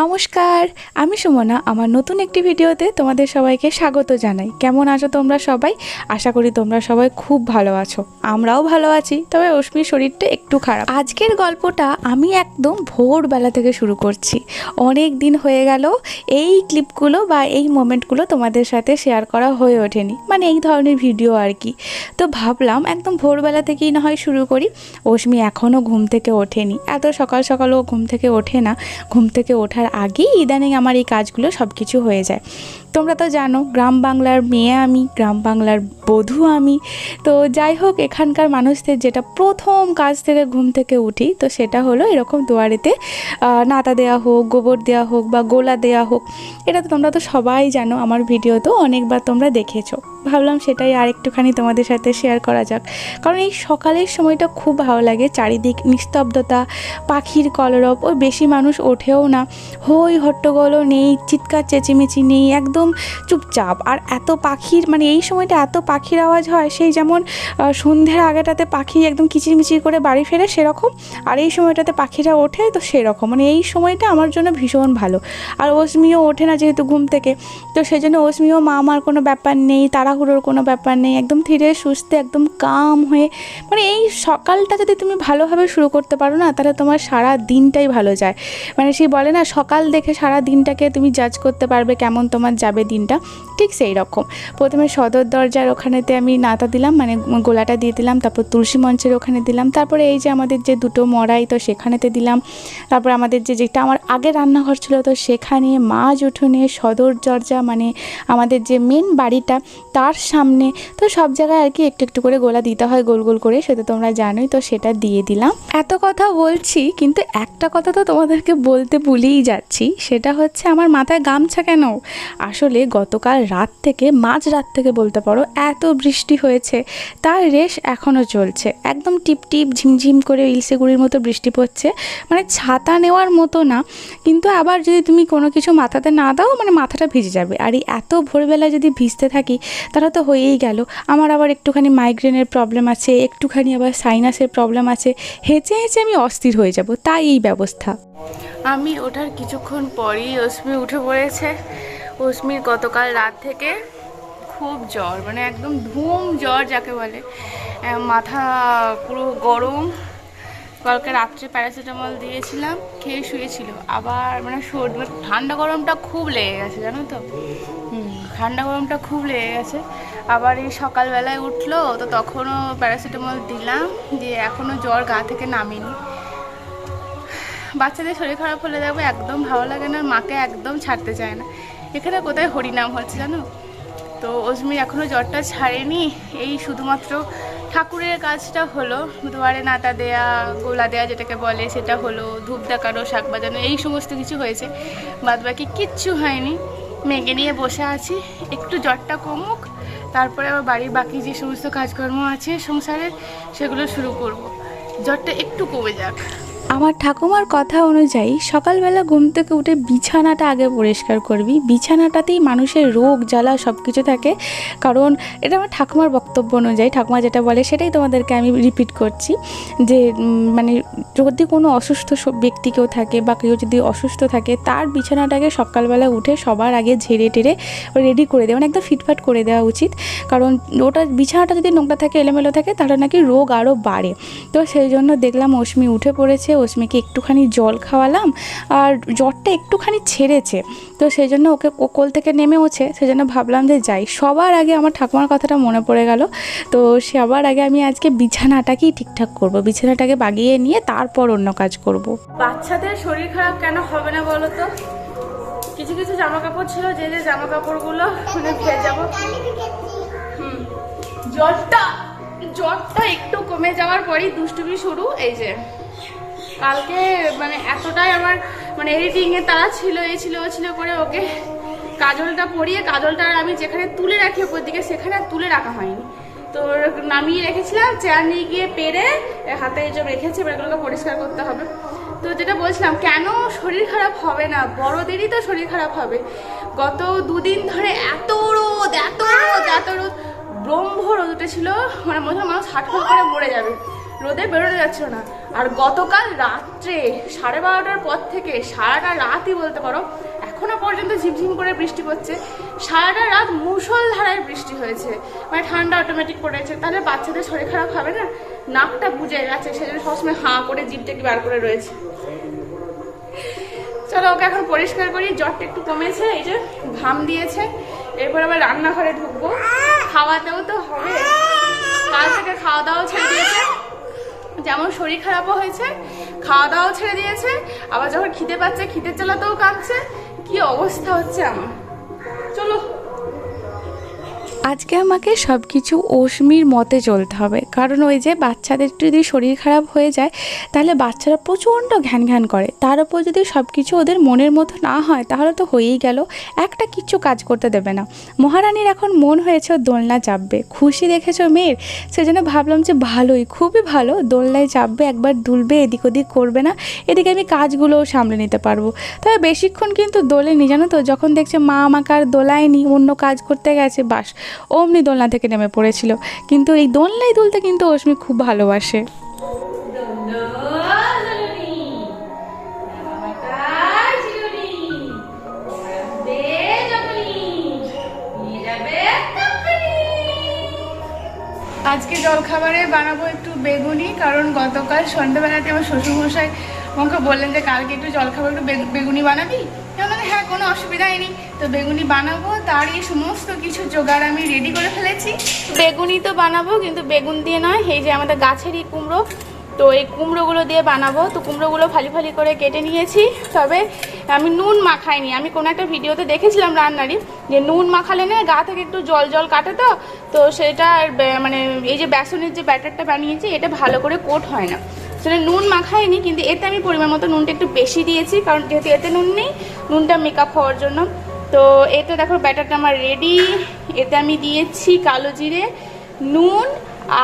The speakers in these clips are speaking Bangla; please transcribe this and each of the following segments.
নমস্কার, আমি সুমনা। আমার নতুন একটি ভিডিওতে তোমাদের সবাইকে স্বাগত জানাই। কেমন আছো তোমরা সবাই? আশা করি তোমরা সবাই খুব ভালো আছো। আমরাও ভালো আছি, তবে অশ্মির শরীরটা একটু খারাপ। আজকের গল্পটা আমি একদম ভোরবেলা থেকে শুরু করছি। অনেক দিন হয়ে গেল, এই ক্লিপগুলো বা এই মোমেন্টগুলো তোমাদের সাথে শেয়ার করা হয়ে ওঠেনি। মানে এই ধরনের ভিডিও আর কি। তো ভাবলাম একদম ভোরবেলা থেকেই না হয় শুরু করি। অশ্মি এখনও ঘুম থেকে ওঠেনি। এত সকাল সকালও ঘুম থেকে ওঠে না। ঘুম থেকে আগেই ইদানিং আমার এই কাজগুলো সব কিছু হয়ে যায়। তোমরা তো জানো, গ্রাম বাংলার মেয়ে আমি, গ্রাম বাংলার বধূ আমি। তো যাই হোক, এখানকার মানুষদের যেটা প্রথম কাজ থেকে ঘুম থেকে উঠি, তো সেটা হলো এরকম দুয়ারেতে নাতা দেওয়া হোক, গোবর দেওয়া হোক বা গোলা দেওয়া হোক। এটা তো তোমরা তো সবাই জানো, আমার ভিডিও তো অনেকবার তোমরা দেখেছ। ভাবলাম সেটাই আর একটুখানি তোমাদের সাথে শেয়ার করা যাক। কারণ এই সকালের সময়টা খুব ভালো লাগে, চারিদিক নিস্তব্ধতা, পাখির কলরব ও বেশি মানুষ ওঠেও না। হই হট্টগোলও নেই, চিৎকার চেঁচিমেচি নেই, একদম চুপচাপ। আর এত পাখির মানে এই সময়টা এত পাখির আওয়াজ হয়, সেই যেমন সন্ধ্যের আগেটাতে পাখি একদম কিচিরমিচির করে বাড়ি ফেরে সেরকম, আর এই সময়টাতে পাখিরা ওঠে তো সেরকম। মানে এই সময়টা আমার জন্য ভীষণ ভালো। আর অসমিও ওঠে না যেহেতু ঘুম থেকে, তো সেই জন্য অসমিও মা আমার কোনো ব্যাপার নেই, তাড়াহুড়োর কোনো ব্যাপার নেই, একদম ধীরে সুস্থে, একদম কাম হয়ে মানে এই সকালটা যদি তুমি ভালোভাবে শুরু করতে পারো না, তাহলে তোমার সারা দিনটাই ভালো যায়। মানে সেই বলে না, সকাল দেখে সারা দিনটাকে তুমি জাজ করতে পারবে কেমন তোমার যাবে। দিনটা, ঠিক সেই রকম। প্রথমে সদর দরজার ওখানেতে আমি নাতা দিলাম মানে গোলাটা দিয়ে দিলাম, তারপর তুলসী মঞ্চের ওখানে দিলাম, তারপরে এই যে আমাদের যে দুটো মড়াই, তো সেখানেতে দিলাম। তারপর আমাদের যে যেটা আমার আগে রান্নাঘর ছিল, তো সেখানে মাছ উঠোনে, সদর দরজা মানে আমাদের যে মেন বাড়িটা, তার সামনে, তো সব জায়গায় আর কি একটু একটু করে গোলা দিতে হয়, গোল গোল করে, সেটা তোমরা জানোই, তো সেটা দিয়ে দিলাম। এত কথা বলছি, কিন্তু একটা কথা তো তোমাদেরকে বলতে ভুলেই যাচ্ছি, সেটা হচ্ছে আমার মাথায় গামছা কেন? আসলে গতকাল রাত থেকে মাঝ রাত থেকে বলতে পারো এত বৃষ্টি হয়েছে। তার রেশ এখনও চলছে। একদম টিপ টিপ ঝিমঝিম করে ইলসেগুড়ির মতো বৃষ্টি পড়ছে। মানে ছাতা নেওয়ার মতো না। কিন্তু আবার যদি তুমি কোনো কিছু মাথাতে না দাও মানে মাথাটা ভিজে যাবে। আর এই এত ভোরবেলা যদি ভিজতে থাকি, তাহলে তো হয়েই গেল। আমার আবার একটুখানি মাইগ্রেনের প্রবলেম আছে, একটুখানি আবার সাইনাসের প্রবলেম আছে। হেঁচে হেঁচে আমি অস্থির হয়ে যাব। তাই এই ব্যবস্থা। আমি ওঠার কিছুক্ষণ পরই অশ্মি উঠে পড়েছে। অশ্মির গতকাল রাত থেকে খুব জ্বর মানে একদম ধুম জ্বর যাকে বলে। মাথা পুরো গরম। কালকে রাত্রে প্যারাসিটামল দিয়েছিলাম, খেয়ে শুয়েছিল। আবার মানে সর্দি মানে ঠান্ডা গরমটা খুব লেগে গেছে, জানো তো? ঠান্ডা গরমটা খুব লেগে গেছে। আবার এই সকালবেলায় উঠল, তো তখনও প্যারাসিটামল দিলাম, দিয়ে এখনও জ্বর গা থেকে নামেনি। বাচ্চাদের শরীর খারাপ হলে দেখব একদম ভালো লাগে না মাকে একদম ছাড়তে চায় না। এখানে কোথায় হরিনাম হচ্ছে জানো? তো অজমি এখনও জ্বরটা ছাড়েনি। এই শুধুমাত্র ঠাকুরের কাজটা হলো, দুয়ারে নাতা দেয়া, গোলা দেয়া যেটাকে বলে, সেটা হলো, ধূপ দেখানো, শাক বাজানো, এই সমস্ত কিছু হয়েছে। বাদ বাকি কিচ্ছু হয়নি। মেঘে নিয়ে বসে আছি। একটু জ্বরটা কমুক, তারপরে আবার বাড়ির বাকি যে সমস্ত কাজকর্ম আছে সংসারের, সেগুলো শুরু করব। জ্বরটা একটু কমে যাক। আমার ঠাকুমার কথা অনুযায়ী সকালবেলা ঘুম থেকে উঠে বিছানাটা আগে পরিষ্কার করবি। বিছানাটাতেই মানুষের রোগ, জ্বালা সব কিছু থাকে। কারণ এটা আমার ঠাকুমার বক্তব্য অনুযায়ী, ঠাকুমা যেটা বলে সেটাই তোমাদেরকে আমি রিপিট করছি যে মানে যদি কোনো অসুস্থ ব্যক্তি কেউ থাকে বা কেউ যদি অসুস্থ থাকে, তার বিছানাটাকে সকালবেলা উঠে সবার আগে ঝেড়ে টেরে রেডি করে দেওয়া মানে একদম ফিটফাট করে দেওয়া উচিত। কারণ ওটা বিছানাটা যদি নোংরা থাকে, এলোমেলো থাকে, তাহলে নাকি রোগ আরও বাড়ে। তো সেই জন্য দেখলাম অশ্মি উঠে পড়েছে অশ্মিকে একটুখানি জল খাওয়ালাম আর জ্বরটা একটুখানি ছেড়েছে। তো সেই জন্য ওকে কোল থেকে নেমেওছে সেই জন্য ভাবলাম যে যাই। সবার আগে আমার ঠাকুমার কথাটা মনে পড়ে গেল। তো সবার আগে আমি আজকে বিছানাটাকেই ঠিকঠাক করব, বিছানাটাকে বাগিয়ে নিয়ে তারপর অন্য কাজ করব। বাচ্চাদের শরীর খারাপ কেন হবে না বলো তো? কিছু কিছু জামা কাপড় ছিল, যে যে জামা কাপড়গুলো মানে ভেজাবো হুম। জ্বরটা জ্বরটা একটু কমে যাওয়ার পরই দুষ্টুমি শুরু, এই যে। কালকে মানে এতটাই আমার মানে এডিটিং এ তারা ছিল এই ছিল, ও ছিল করে ওকে কাজলটা পরিয়ে, কাজলটা আমি যেখানে তুলে রাখি ওপর দিকে, সেখানে তুলে রাখা হয়নি। তো নামিয়ে রেখেছিলাম, চেয়ার নিয়ে গিয়ে পেরে হাতে এইসব রেখেছি, এবার এগুলোকে পরিষ্কার করতে হবে। তো যেটা বলছিলাম, কেন শরীর খারাপ হবে না? বড়দেরই তো শরীর খারাপ হবে। গত দুদিন ধরে এত রোদ এত রোদ এত রোদ। ব্রহ্ম রোদ উঠেছিল মানে মনে হয় মানুষ হাট করে মরে যাবে। রোদে বেরোনো যাচ্ছিল না। আর গতকাল রাত্রে সাড়ে বারোটার পর থেকে সারাটা রাতই বলতে পারো, এখনও পর্যন্ত ঝিমঝিম করে বৃষ্টি পড়ছে। সারাটা রাত মুষলধারায় বৃষ্টি হয়েছে। মানে ঠান্ডা অটোমেটিক পড়েছে। তাহলে বাচ্চাদের শরীর খারাপ হবে না? নাকটা বুঝে গেছে, সেজন্য সবসময় হাঁ করে জিভটাকে বার করে রয়েছে। চলো ওকে এখন পরিষ্কার করি, জ্বরটা একটু কমেছে, এই যে ঘাম দিয়েছে। এরপর আবার রান্নাঘরে ঢুকবো। খাওয়াতেও তো হবে। কাল থেকে খাওয়া দাওয়া ছেড়ে দিয়েছে। যেমন শরীর খারাপও হয়েছে খাওয়া দাওয়াও ছেড়ে দিয়েছে, আবার যখন খিদে পাচ্ছে, খিদের চালাতেও কাঁদছে, কি অবস্থা হচ্ছে আমার? চলো। আজকে আমাকে সব কিছু অশ্মির মতে চলতে হবে। কারণ ওই যে বাচ্চাদের যদি শরীর খারাপ হয়ে যায়, তাহলে বাচ্চারা প্রচণ্ড ঘ্যান ঘ্যান করে। তার উপর যদি সব কিছু ওদের মনের মতো না হয়, তাহলে তো হয়েই গেল। একটা কিচ্ছু কাজ করতে দেবে না। মহারানীর এখন মন হয়েছে ও দোলনা চাপবে। খুশি দেখেছ মেয়ের? সেজন্য ভাবলাম যে ভালোই, খুবই ভালো। দোলনায় চাপবে, একবার দুলবে, এদিক ওদিক করবে না। এদিকে আমি কাজগুলোও সামলে নিতে পারব। তবে বেশিক্ষণ কিন্তু দোলেনি জানো তো? যখন দেখছে মা আমাকে আর দোলায়নি, অন্য কাজ করতে গেছে, বাস। অমনি দোলনা থেকে নেমে পড়েছিল। কিন্তু এই দোলনায় দুলতে কিন্তু অশ্মি খুব ভালোবাসে। আজকে জলখাবারে বানাবো একটু বেগুনি কারণ গতকাল সন্ধ্যাবেলাতে আমার শ্বশুরমশাই আমাকে বললেন যে কালকে একটু জলখাবার একটু বেগ- বেগুনি বানাবি? বললাম, হ্যাঁ কোনো অসুবিধাই নেই। তো বেগুনি বানাবো তারই সমস্ত কিছু জোগাড় আমি রেডি করে ফেলেছি। বেগুনি তো বানাবো কিন্তু বেগুন দিয়ে নয় এই যে আমাদের গাছেরই কুমড়ো তো এই কুমড়োগুলো দিয়ে বানাবো। তো কুমড়োগুলো ফালি ফালি করে কেটে নিয়েছি। তবে আমি নুন মাখাইনি। আমি কোনো একটা ভিডিওতে দেখেছিলাম রান্নারই যে নুন মাখালে না গা থেকে একটু জল জল কাটে তো তো সেটা মানে এই যে বেসনের যে ব্যাটারটা বানিয়েছি, এটা ভালো করে কোট হয় না। সেটা নুন মাখাইনি, কিন্তু এতে আমি পরিমাণ মতো নুনটা একটু বেশি দিয়েছি, কারণ যেহেতু এতে নুন নেই, নুনটা মেকআপ হওয়ার জন্য। তো এতে দেখো ব্যাটারটা আমার রেডি এতে আমি দিয়েছি কালো জিরে, নুন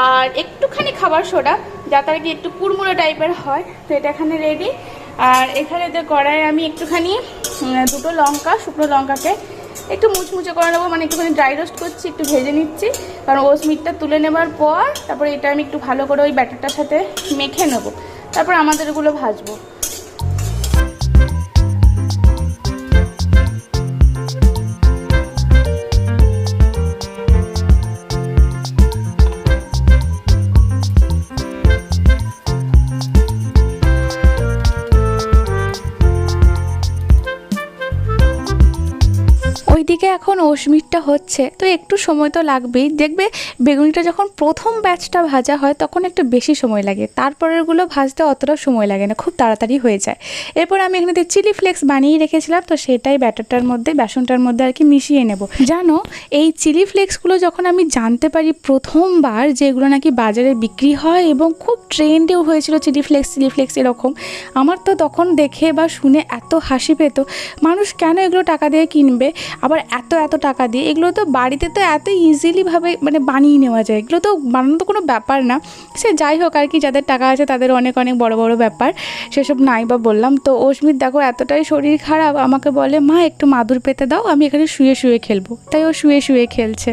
আর একটুখানি খাবার সোডা। যাতে কি একটু কুড়মুড়ো টাইপের হয়, তো এটা এখানে রেডি আর এখানে যে কড়াই আমি একটুখানি দুটো লঙ্কা, শুকনো লঙ্কাকে একটু মুচমুচে করে নেব মানে একটুখানি ড্রাই রোস্ট করছি, একটু ভেজে নিচ্ছি। কারণ ওস মিটটা তুলে নেবার পর, তারপরে এটা আমি একটু ভালো করে ওই ব্যাটারটার সাথে মেখে নেব। তারপর আমাদের ওগুলো ভাজবো। ওইদিকে এখন অশ্মিরটা হচ্ছে। তো একটু সময় তো লাগবেই। দেখবে বেগুনিটা যখন প্রথম ব্যাচটা ভাজা হয়, তখন একটু বেশি সময় লাগে। তারপরেরগুলো ভাজতে অতটা সময় লাগে না, খুব তাড়াতাড়ি হয়ে যায়। এরপর আমি এখানে চিলি ফ্লেক্স বানিয়ে রেখেছিলাম, তো সেটাই ব্যাটারটার মধ্যে, বেসনটার মধ্যে আর কি মিশিয়ে নেব। জানো, এই চিলি ফ্লেক্সগুলো যখন আমি জানতে পারি প্রথমবার যে এগুলো নাকি বাজারে বিক্রি হয় এবং খুব ট্রেন্ডেও হয়েছিল চিলি ফ্লেক্স চিলি ফ্লেক্স এরকম, আমার তো তখন দেখে বা শুনে এত হাসি পেত, মানুষ কেন এগুলো টাকা দিয়ে কিনবে? আবার এত এত টাকা দিয়ে, এগুলো তো বাড়িতে তো এত ইজিলিভাবে মানে বানিয়ে নেওয়া যায়। এগুলো তো বানানো তো কোনো ব্যাপার না। সে যাই হোক আর কি, যাদের টাকা আছে তাদের অনেক অনেক বড় বড় ব্যাপার। সেসব নাই বা বললাম। তো অস্মিত দেখো এতটাই শরীর খারাপ, আমাকে বলে, মা, একটু মাদুর পেতে দাও, আমি এখানে শুয়ে শুয়ে খেলব। তাই ও শুয়ে শুয়ে খেলছে।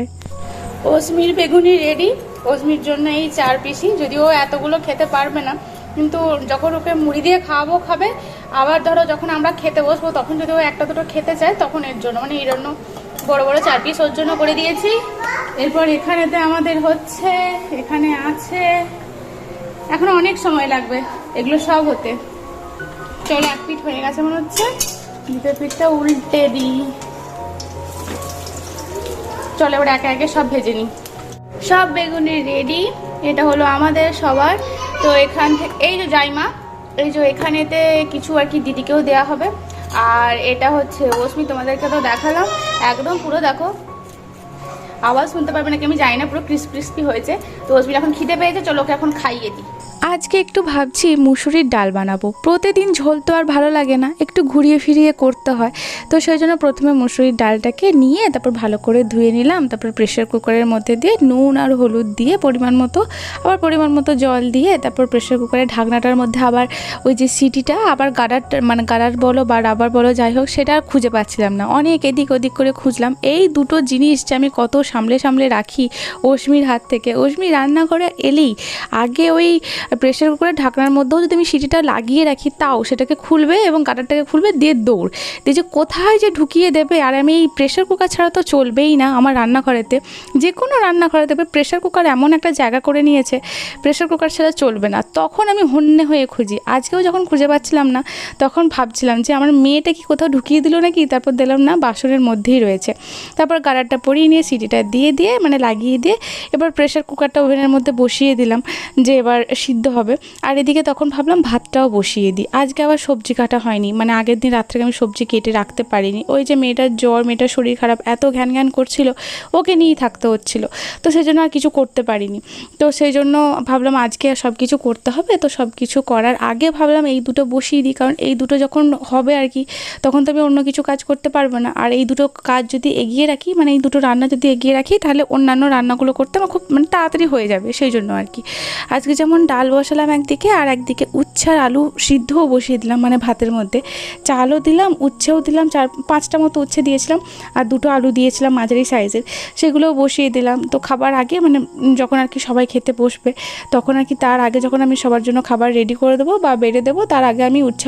ওসমির বেগুনি রেডি ওসমির জন্য এই চার পিসি। যদিও ও এতগুলো খেতে পারবে না কিন্তু যখন ওকে মুড়ি দিয়ে খাওয়াবো, খাবে, আবার ধরো যখন আমরা খেতে বসবো, তখন যদি ও একটা দুটো খেতে চায়, তখন এর জন্য মানে এই জন্য বড়ো বড়ো চার পিস ওর জন্য করে দিয়েছি। এরপর এখানেতে আমাদের হচ্ছে, এখানে আছে, এখন অনেক সময় লাগবে, এগুলো সব হতে। চলো, এক পিঠ হয়ে গেছে মনে হচ্ছে। দ্বিতীয় পিঠটা উল্টে দিই। চলো, এবার একে একে সব ভেজে নিই। সব বেগুনি রেডি এটা হলো আমাদের সবার তো এখান থেকে এই যে জাইমা, এই যে এখানেতে কিছু আর কি দিদিকেও দেয়া হবে। আর এটা হচ্ছে রশ্মি তোমাদেরকে তো দেখালাম। একদম পুরো দেখো, আওয়াজ শুনতে পারবে নাকি আমি জানি না, পুরো ক্রিস্পি ক্রিস্পি হয়েছে। তো রশ্মি এখন খিদে পেয়েছে, চলো ওকে এখন খাইয়ে দিই। আজকে একটু ভাবছি মুসুরির ডাল বানাবো। প্রতিদিন ঝোল তো আর ভালো লাগে না, একটু ঘুরিয়ে ফিরিয়ে করতে হয়। তো সেই জন্য প্রথমে মুসুরির ডালটাকে নিয়ে তারপর ভালো করে ধুয়ে নিলাম, তারপর প্রেশার কুকারের মধ্যে দিয়ে নুন আর হলুদ দিয়ে পরিমাণ মতো, আবার পরিমাণ মতো জল দিয়ে তারপর প্রেশার কুকারের ঢাকনাটার মধ্যে আবার ওই যে সিটিটা, আবার গাড়ার মানে গাড়ার বলো বা রাবার বলো যাই হোক, সেটা আর খুঁজে পাচ্ছিলাম না। অনেক এদিক ওদিক করে খুঁজলাম। এই দুটো জিনিস যে আমি কত সামলে সামলে রাখি অশ্মির হাত থেকে। অশ্মি রান্নাঘরে এলেই আগে ওই আর প্রেশার কুকারের ঢাকনার মধ্যেও যদি আমি সিটিটা লাগিয়ে রাখি, তাও সেটাকে খুলবে এবং কাটারটাকে খুলবে দিয়ে দৌড়। দিয়ে যে কোথায় যে ঢুকিয়ে দেবে, আর আমি এই প্রেশার কুকার ছাড়া তো চলবেই না আমার রান্নাঘরেতে। যে কোনো রান্নাঘরে দেবে প্রেশার কুকার এমন একটা জায়গা করে নিয়েছে প্রেশার কুকার ছাড়া চলবে না। তখন আমি হন্যে হয়ে খুঁজি। আজকেও যখন খুঁজে পাচ্ছিলাম না, তখন ভাবছিলাম যে আমার মেয়েটা কি কোথাও ঢুকিয়ে দিল নাকি? তারপর দিলাম না, বাসনের মধ্যেই রয়েছে। তারপর গাডারটা পরিয়ে নিয়ে সিটিটা দিয়ে দিয়ে মানে লাগিয়ে দিয়ে, এবার প্রেশার কুকারটা ওভেনের মধ্যে বসিয়ে দিলাম যে এবার সিদ্ধ হবে। আর এদিকে তখন ভাবলাম ভাতটাও বসিয়ে দিই। আজকে আবার সবজি কাটা হয়নি মানে আগের দিন রাত্রে আমি সবজি কেটে রাখতে পারিনি। ওই যে মেয়েটার জ্বর, মেয়েটার শরীর খারাপ, এত ঘ্যান ঘ্যান করছিল, ওকে নিয়েই থাকতে হচ্ছিল। তো সেই জন্য আর কিছু করতে পারিনি। তো সেই জন্য ভাবলাম আজকে সব কিছু করতে হবে। তো সব কিছু করার আগে ভাবলাম এই দুটো বসিয়ে দিই, কারণ এই দুটো যখন হবে আর কি, তখন তো আমি অন্য কিছু কাজ করতে পারব না। আর এই দুটো কাজ যদি এগিয়ে রাখি মানে এই দুটো রান্না যদি এগিয়ে রাখি, তাহলে অন্যান্য রান্নাগুলো করতে আমার খুব মানে তাড়াতাড়ি হয়ে যাবে সেই জন্য আর কি। আজকে যেমন ডাল বসালাম একদিকে, আর একদিকে উচ্ছার আলু সিদ্ধও বসিয়ে দিলাম মানে ভাতের মধ্যে। চালও দিলাম, উচ্ছেও দিলাম, চার পাঁচটা মতো উচ্ছে দিয়েছিলাম, আর দুটো আলু দিয়েছিলাম মাঝারি সাইজের। সেগুলোও বসিয়ে দিলাম। তো খাবার আগে মানে যখন আর কি সবাই খেতে বসবে, তখন আর কি তার আগে যখন আমি সবার জন্য খাবার রেডি করে দেবো বা বেড়ে দেবো। তার আগে আমি উচ্ছে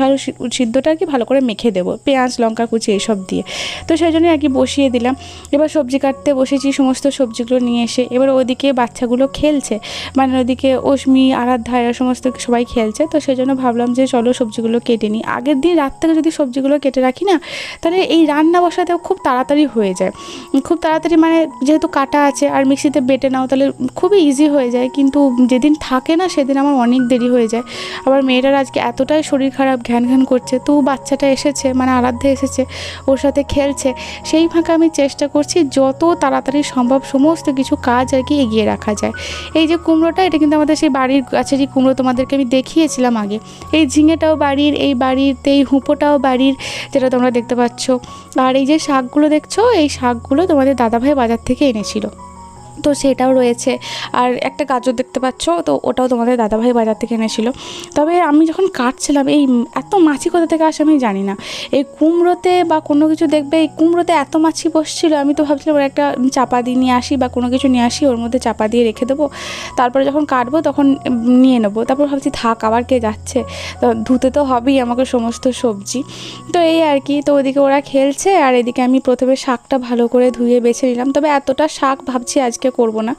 সিদ্ধটা আর কি ভালো করে মেখে দেবো। পেঁয়াজ, লঙ্কা কুচি এইসব দিয়ে। তো সেই জন্যই আর কি বসিয়ে দিলাম। এবার সবজি কাটতে বসেছি, সমস্ত সবজিগুলো নিয়ে এসে। এবার ওদিকে বাচ্চাগুলো খেলছে। মানে ওদিকে অশ্মি, আরাধ্যা এরা সমস্ত সবাই খেলছে। তো সেই জন্য ভাবলাম যে চলো সবজিগুলো কেটে নিই। আগের দিন রাত থেকে যদি সবজিগুলো কেটে রাখি না, তাহলে এই রান্না বসাতেও খুব তাড়াতাড়ি হয়ে যায়। খুব তাড়াতাড়ি মানে যেহেতু কাটা আছে আর মিক্সিতে বেটে নাও, তাহলে খুবই ইজি হয়ে যায়। কিন্তু যেদিন থাকে না, সেদিন আমার অনেক দেরি হয়ে যায়। আবার মেয়েটার আজকে এতটাই শরীর খারাপ, ঘ্যান ঘ্যান করছে তো বাচ্চাটা এসেছে মানে আরাধ্যা এসেছে, ওর সাথে খেলছে। সেই ফাঁকে আমি চেষ্টা করছি যত তাড়াতাড়ি সম্ভব সমস্ত কিছু কাজ আর কি এগিয়ে রাখা যায়। এই যে কুমড়োটা, এটা কিন্তু আমাদের সেই বাড়ির গাছেরই কুমড়ো তোমাদেরকে আমি দেখিয়েছিলাম আগে। এই ঝিঙেটাও বাড়ির, এই বাড়িতে এই হুঁপোটাও বাড়ির, যেটা তোমরা দেখতে পাচ্ছ। আর এই যে শাকগুলো দেখছ, এই শাকগুলো তোমাদের দাদাভাই বাজার থেকে এনেছিল। তো সেটাও রয়েছে। আর একটা গাজর দেখতে পাচ্ছ, তো ওটাও তোমাদের দাদাভাই বাজার থেকে এনেছিল। তবে আমি যখন কাটছিলাম, এই এত মাছি কোথা থেকে আসে আমি জানি না। এই কুমড়োতে বা কোনো কিছু দেখবে, এই কুমড়োতে এত মাছি বসছিল, আমি তো ভাবছিলাম ওর একটা চাপা দিয়ে নিয়ে আসি বা কোনো কিছু নিয়ে আসি, ওর মধ্যে চাপা দিয়ে রেখে দেবো। তারপরে যখন কাটবো তখন নিয়ে নেব। তারপর ভাবছি থাক, আবার কে যাচ্ছে। তো ধুতে তো হবেই আমাকে সমস্ত সবজি। তো এই আর কি, তো ওদিকে ওরা খেলছে, আর এদিকে আমি প্রথমে শাকটা ভালো করে ধুয়ে বেছে নিলাম। তবে এতটা শাক ভাবছি আজকে করব না।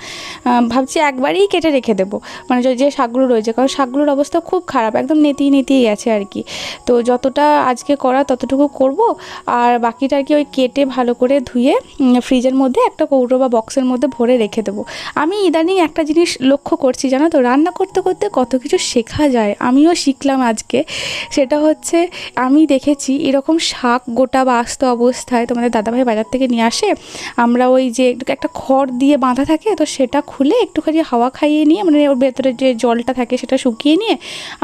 ভাবছি একবারেই কেটে রেখে দেবো। মানে যে- শাকগুলো রয়েছে, কারণ শাকগুলোর অবস্থা খুব খারাপ, একদম নেতিয়ে নেতিয়ে গেছে আর কি। তো যতটা আজকে করা ততটুকু করব। আর বাকিটা আর কি ওই কেটে ভালো করে ধুয়ে ফ্রিজের মধ্যে একটা কৌটো বা বক্সের মধ্যে ভরে রেখে দেবো। আমি ইদানিং একটা জিনিস লক্ষ্য করছি, জানো তো? রান্না করতে করতে কত কিছু শেখা যায়। আমিও শিখলাম আজকে। সেটা হচ্ছে, আমি দেখেছি এরকম শাক গোটা বা আস্ত অবস্থায় তোমাদের দাদাভাই বাজার থেকে নিয়ে আসে। আমরা ওই যে, একটা খড় দিয়ে বাঁধা থাকে, তো সেটা খুলে একটুখানি হাওয়া খাইয়ে নিয়ে মানে ওর ভেতরে যে জলটা থাকে সেটা শুকিয়ে নিয়ে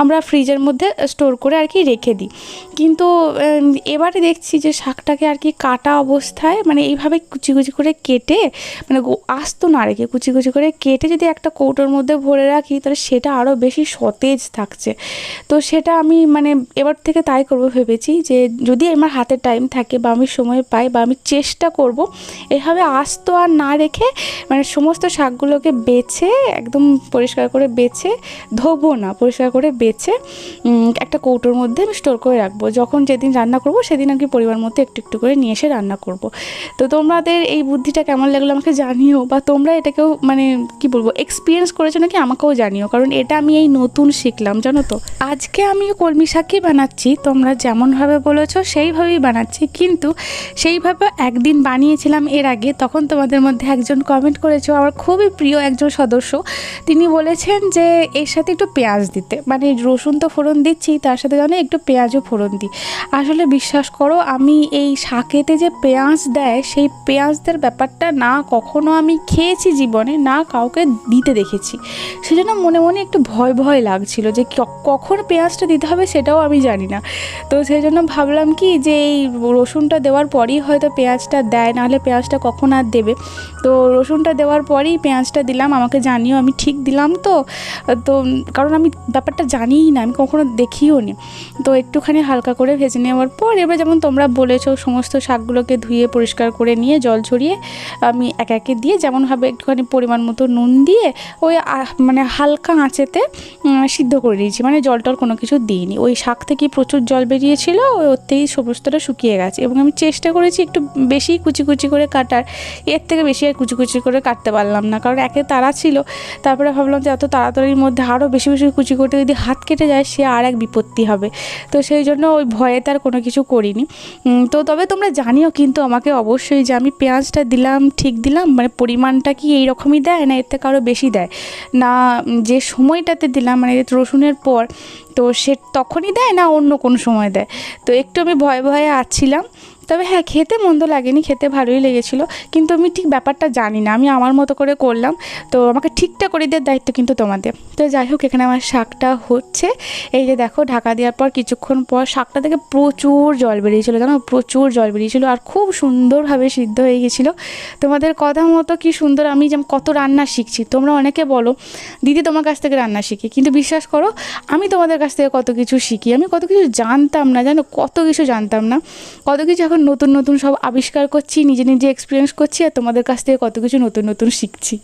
আমরা ফ্রিজের মধ্যে স্টোর করে আর কি রেখে দিই। কিন্তু এবারে দেখছি যে শাকটাকে আর কি কাটা অবস্থায় মানে এইভাবে কুচি কুচি করে কেটে মানে আস্ত না রেখে, কুচি কুচি করে কেটে যদি একটা কৌটোর মধ্যে ভরে রাখি, তাহলে সেটা আরও বেশি সতেজ থাকছে। তো সেটা আমি মানে এবার থেকে তাই করব ভেবেছি যে যদি আমার হাতে টাইম থাকে বা আমি সময় পাই বা আমি চেষ্টা করব, এভাবে আস্ত আর না রেখে মানে সমস্ত শাকগুলোকে বেছে, একদম পরিষ্কার করে বেছে, ধোবো না, পরিষ্কার করে বেছে একটা কৌটোর মধ্যে আমি স্টোর করে রাখব। যখন যেদিন রান্না করব, সেদিন আর কি পরিবার মতো একটু একটু করে নিয়ে এসে রান্না করব। তো তোমাদের এই বুদ্ধিটা কেমন লাগল আমাকে জানিও? বা তোমরা এটাকেও মানে কি বলব এক্সপিরিয়েন্স করেছ নাকি আমাকেও জানিও? কারণ এটা আমি এই নতুন শিখলাম, জানো তো। আজকে আমি কলমি শাকই বানাচ্ছি, তোমরা যেমনভাবে বলেছ সেইভাবেই বানাচ্ছি। কিন্তু সেইভাবে একদিন বানিয়েছিলাম এর আগে, তখন তোমাদের মধ্যে একজন কমেন্ট করেছ, আমার খুবই প্রিয় একজন সদস্য। তিনি বলেছেন যে, এর সাথে একটু পেঁয়াজ দিতে। মানে রসুন তো ফোড়ন দিচ্ছি, তার সাথে যেন একটু পেঁয়াজও ফোড়ন দিই। আসলে বিশ্বাস করো, আমি এই শাকেতে যে পেঁয়াজ দেয়, সেই পেঁয়াজদের ব্যাপারটা না কখনো আমি খেয়েছি জীবনে, না কাউকে দিতে দেখেছি। সেজন্য মনে মনে একটু ভয় ভয় লাগছিল যে কখন পেঁয়াজটা দিতে হবে সেটাও আমি জানি না। তো সেই জন্য ভাবলাম কি যে, এই রসুনটা দেওয়ার পরই হয়তো পেঁয়াজটা দেয়, নাহলে পেঁয়াজটা কখন আর দেবে। তো রসুনটা দেওয়ার পরেই পেঁয়াজটা দিলাম। আমাকে জানিও, আমি ঠিক দিলাম তো। তো, কারণ আমি ব্যাপারটা জানিই না, আমি কখনো দেখিও নি। তো একটুখানি হালকা করে ভেজে নেওয়ার পর, এবার যেমন তোমরা বলেছ, সমস্ত শাকগুলোকে ধুয়ে পরিষ্কার করে নিয়ে জল ছড়িয়ে আমি এক একে দিয়ে যেমনভাবে একটুখানি পরিমাণ মতো নুন দিয়ে ওই মানে হালকা আঁচেতে সিদ্ধ করে দিয়েছি মানে জল টল কোনো কিছু দিইনি। ওই শাক থেকে প্রচুর জল বেরিয়েছিল, ওই ওতেই সমস্তটা শুকিয়ে গেছে। এবং আমি চেষ্টা করেছি একটু বেশি কুচি কুচি করে কাটার। এর থেকে বেশি আর কুচি কুচি করে কাটতে পারলাম না। কারণ একে তাড়া ছিল, তারপরে ভাবলাম যে এত তাড়াতাড়ির মধ্যে আরও বেশি বেশি কুচি করতে যদি হাত কেটে যায়, সে আর এক বিপত্তি হবে। তো সেই জন্য ওই ভয়ে তার কোনো কিছু করিনি। তো তবে তোমরা জানিও কিন্তু আমাকে অবশ্যই যে আমি পেঁয়াজটা দিলাম, ঠিক দিলাম মানে পরিমাণটা কি এই রকমই দেয় না এর থেকে আরও বেশি দেয়? না, যে সময়টাতে দিলাম মানে রসুনের পর, তো সে তখনই দেয় না অন্য কোনো সময় দেয়? তো একটু আমি ভয়ে ভয়ে আছিলাম। তবে হ্যাঁ খেতে মন্দ লাগেনি, খেতে ভালোই লেগেছিলো। কিন্তু আমি ঠিক ব্যাপারটা জানি না, আমি আমার মতো করে করলাম। তো আমাকে ঠিকঠাক করে দেওয়ার দায়িত্ব কিন্তু তোমাদের। তো যাই হোক, এখানে আমার শাকটা হচ্ছে। এই যে দেখো, ঢাকা দেওয়ার পর কিছুক্ষণ পর শাকটা থেকে প্রচুর জল বেরিয়েছিলো, জানো? প্রচুর জল বেরিয়েছিলো আর খুব সুন্দরভাবে সিদ্ধ হয়ে গেছিল। তোমাদের কথা মতো কি সুন্দর, আমি যেমন কত রান্না শিখছি, তোমরা অনেকে বলো, দিদি তোমার কাছ থেকে রান্না শিখি। কিন্তু বিশ্বাস করো, আমি তোমাদের কাছ থেকে কত কিছু শিখি। আমি কত কিছু জানতাম না, জানো? কত কিছু জানতাম না। কত কিছু এখন নতুন নতুন সব আবিষ্কার করছি, নিজে নিজে এক্সপিরিয়েন্স করছি আর তোমাদের কাছ থেকে কত কিছু নতুন নতুন শিখছি।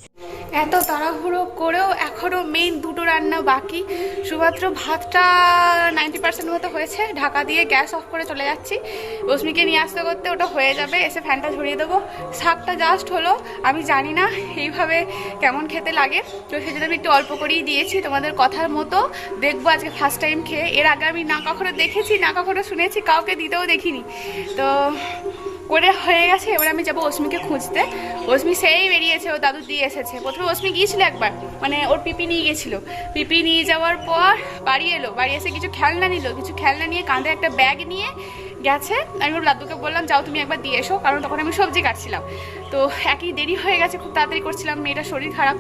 এত তাড়াহুড়ো করেও এখনও মেইন দুটো রান্না বাকি। শুধুমাত্র ভাতটা নাইনটি পার্সেন্ট মতো হয়েছে, ঢাকা দিয়ে গ্যাস অফ করে চলে যাচ্ছি। রশ্মিকে নিয়ে আসতে করতে ওটা হয়ে যাবে, এসে ফ্যানটা ঝরিয়ে দেবো। শাকটা জাস্ট হলো, আমি জানি না এইভাবে কেমন খেতে লাগে। তো সেই জন্য আমি একটু অল্প করেই দিয়েছি তোমাদের কথার মতো। দেখব আজকে ফার্স্ট টাইম খেয়ে। এর আগে আমি না কখনো দেখেছি, না কখনো শুনেছি, কাউকে দিতেও দেখিনি। তো করে হয়ে গেছে, এবার আমি যাব অস্মিকে খুঁজতে। অস্মি সেই বেরিয়েছে, ও দাদু দিয়ে এসেছে। প্রথমে অস্মি গিয়েছিল একবার মানে ওর পিপি নিয়ে গেছিল। পিপি নিয়ে যাওয়ার পর বাড়ি এলো, বাড়ি এসে কিছু খেলনা নিল, কিছু খেলনা নিয়ে কাঁধে একটা ব্যাগ নিয়ে গেছে। আমি ওর দাদুকে বললাম, যাও তুমি একবার দিয়ে এসো, কারণ তখন আমি সবজি কাটছিলাম। তো একই দেরি হয়ে গেছে, খুব তাড়াতাড়ি করছিলাম, মেয়েটার শরীর খারাপ।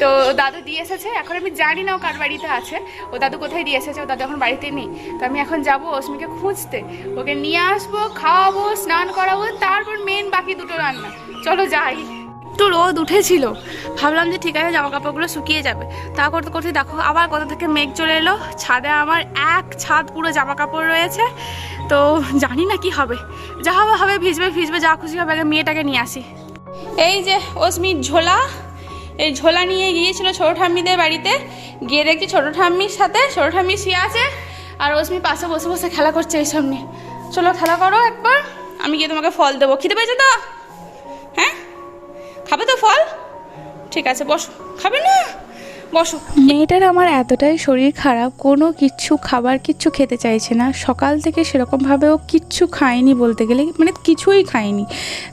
তো দাদু দিয়ে এসেছে। এখন আমি জানি না ও কার বাড়িতে আছে। ও দাদু কোথায় দিয়ে এসেছে? ও দাদু এখন বাড়িতে নেই। তো আমি এখন যাব অস্মিকে খুঁজতে। ওকে নিয়ে আসব, খাওয়াবো, স্নান করাবো, তারপর মেন বাকি দুটো রান্না। চলো যাই। একটু রোদ উঠেছিল। ভাবলাম যে ঠিক আছে জামা কাপড়গুলো শুকিয়ে যাবে। তা করতে করতে দেখো, আবার কোথা থেকে মেঘ চলে এলো। ছাদে আমার এক ছাদ পুরো জামা কাপড় রয়েছে। তো জানি না কি হবে। যা হবে হবে, ভিজবে ভিজবে, যা খুশি হবে, আগে মেয়েটাকে নিয়ে আসি। এই যে অস্মির ঝোলা। এই ঝোলা নিয়ে গিয়েছিল ছোটো ঠাম্মিদের বাড়িতে। গিয়ে দেখছি ছোটো ঠাম্মির সাথে, ছোটো ঠাম্মি শুয়ে আছে আর ওসমি পাশে বসে বসে খেলা করছে এই সামনে। চলো খেলা করো একবার, আমি গিয়ে তোমাকে ফল দেবো। খিদে পেয়েছে তো? হ্যাঁ? খাবে তো ফল? ঠিক আছে, বসো। খাবে না? বসো। মেয়েটার আমার এতটাই শরীর খারাপ, কোনো কিচ্ছু খাবার কিচ্ছু খেতে চাইছে না। সকাল থেকে সেরকমভাবেও কিচ্ছু খায়নি বলতে গেলে মানে কিছুই খায়নি।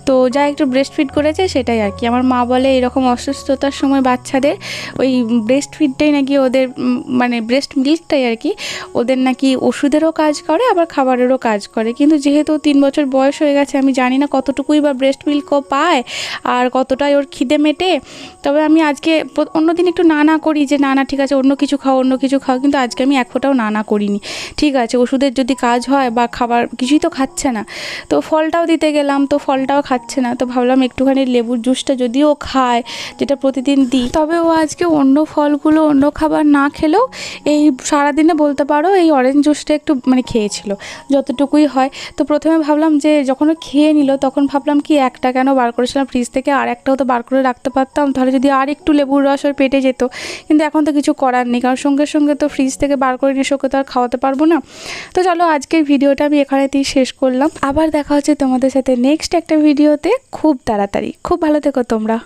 তো যা একটু ব্রেস্ট ফিড করেছে সেটাই আর কি। আমার মা বলে এরকম অসুস্থতার সময় বাচ্চাদের ওই ব্রেস্ট ফিডটাই নাকি ওদের মানে ব্রেস্ট মিল্কটাই আর কি, ওদের নাকি ওষুধেরও কাজ করে, আবার খাবারেরও কাজ করে। কিন্তু যেহেতু তিন বছর বয়স হয়ে গেছে, আমি জানি না কতটুকুই বা ব্রেস্ট মিল্কও পায় আর কতটাই ওর খিদে মেটে। তবে আমি আজকে অন্যদিন একটু না না করি যে, না না, ঠিক আছে, অন্য কিছু খাও, অন্য কিছু খাও। কিন্তু আজকে আমি এক ফোঁটাও না না করিনি। ঠিক আছে, ওষুধের যদি কাজ হয় বা খাবার, কিছুই তো খাচ্ছে না। তো ফলটাও দিতে গেলাম, তো ফলটাও খাচ্ছে না। তো ভাবলাম একটুখানি লেবুর জুসটা যদিও খায়, যেটা প্রতিদিন দিই, তবে ও আজকে অন্য ফলগুলো, অন্য খাবার না খেলেও এই সারাদিনে বলতে পারো এই অরেঞ্জ জুসটা একটু মানে খেয়েছিল, যতটুকুই হয়। তো প্রথমে ভাবলাম যে, যখন ও খেয়ে নিল, তখন ভাবলাম কি, একটা কেন বার করেছিলাম, ফ্রিজ থেকে আর একটাও তো বার করে রাখতে পারতাম। তাহলে যদি আর একটু লেবুর রস ওর পেটে যেত কিন্তু এখন তো কিছু করার নেই, কারণ সঙ্গে সঙ্গে তো ফ্রিজ থেকে বার করে নিয়ে সঙ্গে তো আর খাওয়াতে পারব না। তো চলো আজকের ভিডিওটা আমি এখানেতেই শেষ করলাম। আবার দেখা হচ্ছে তোমাদের সাথে নেক্সট একটা ভিডিওতে। খুব তাড়াতাড়ি। খুব ভালো থেকো তোমরা।